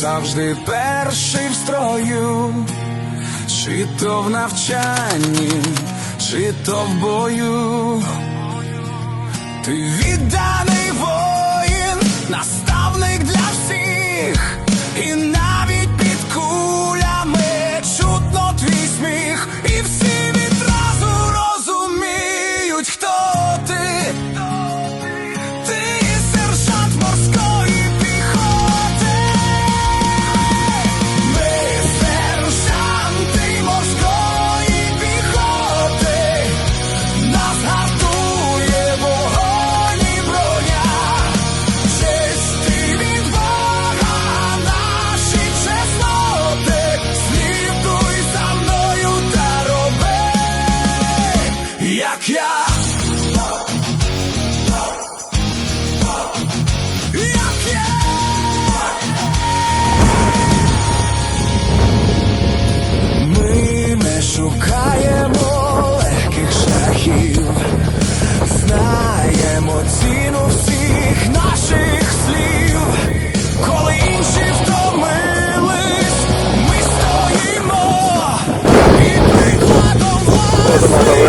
завжди перший в строю, чи то в навчанні, чи то в бою, ти відданий воїн.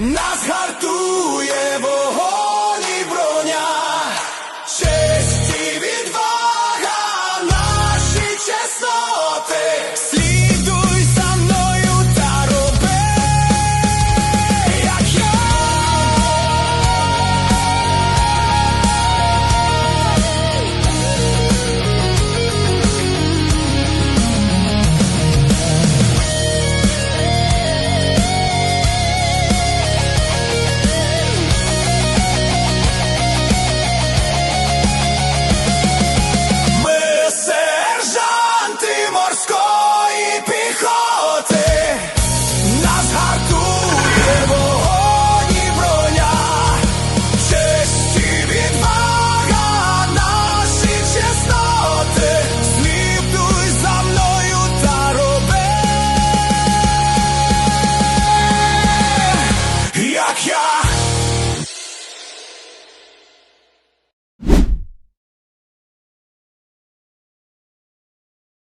Nas